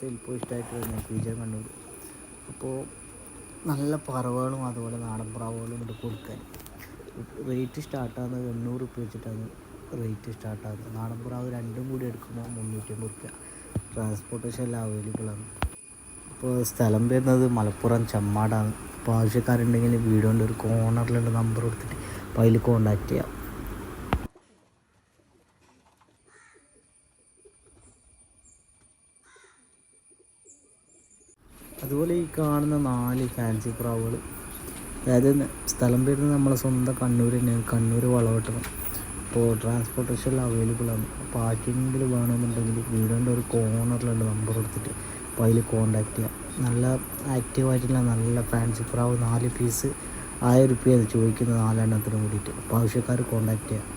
Sale പോയിസ്റ്റായിട്ട് വരുന്ന feature കണ്ടു അപ്പോൾ നല്ല പറവകളും അതുപോലെ നാടൻ പറവുകളും ഇവിടെ കൊടുക്കാൻ. റേറ്റ് സ്റ്റാർട്ടാകുന്നത് എണ്ണൂറ് റുപ്യ വെച്ചിട്ടാണ് റേറ്റ് സ്റ്റാർട്ടാകുന്നത്. നാടൻ പ്രാവ് രണ്ടും കൂടി എടുക്കുമ്പോൾ മുന്നൂറ്റമ്പത് റുപ്യ ട്രാൻസ്പോർട്ടേഷൻ എല്ലാം അവൈലബിൾ ആണ്. ഇപ്പോൾ സ്ഥലം വരുന്നത് മലപ്പുറം ചമ്മാടാണ്. അപ്പോൾ ആവശ്യക്കാരുണ്ടെങ്കിൽ വീടുകൊണ്ട് ഒരു കോർണറിലുള്ള നമ്പർ കൊടുത്തിട്ട് അപ്പോൾ അതിൽ കോൺടാക്റ്റ് ചെയ്യാം. അതുപോലെ ഈ കാണുന്ന നാല് ഫാൻസി പ്രാവുകൾ അതായത് സ്ഥലം വരുന്നത് നമ്മളെ സ്വന്തം കണ്ണൂർ തന്നെയാണ് കണ്ണൂർ വളവട്ടണം. അപ്പോൾ ട്രാൻസ്പോർട്ടേഷൻ അവൈലബിൾ ആണ്. അപ്പോൾ ആർക്കെങ്കിലും വേണമെന്നുണ്ടെങ്കിൽ വീടിന്റെ ഒരു കോർണറിലുണ്ട് നമ്പർ കൊടുത്തിട്ട്. അപ്പോൾ അതിൽ കോൺടാക്ട് ചെയ്യാം. നല്ല ആക്റ്റീവായിട്ടുള്ള നല്ല ഫാൻസി പ്രാവ് നാല് പീസ് ആയിരം റുപ്യാണ് ചോദിക്കുന്നത് നാലെണ്ണത്തിന് കൂടിയിട്ട്. അപ്പോൾ ആവശ്യക്കാർ കോൺടാക്ട് ചെയ്യാം.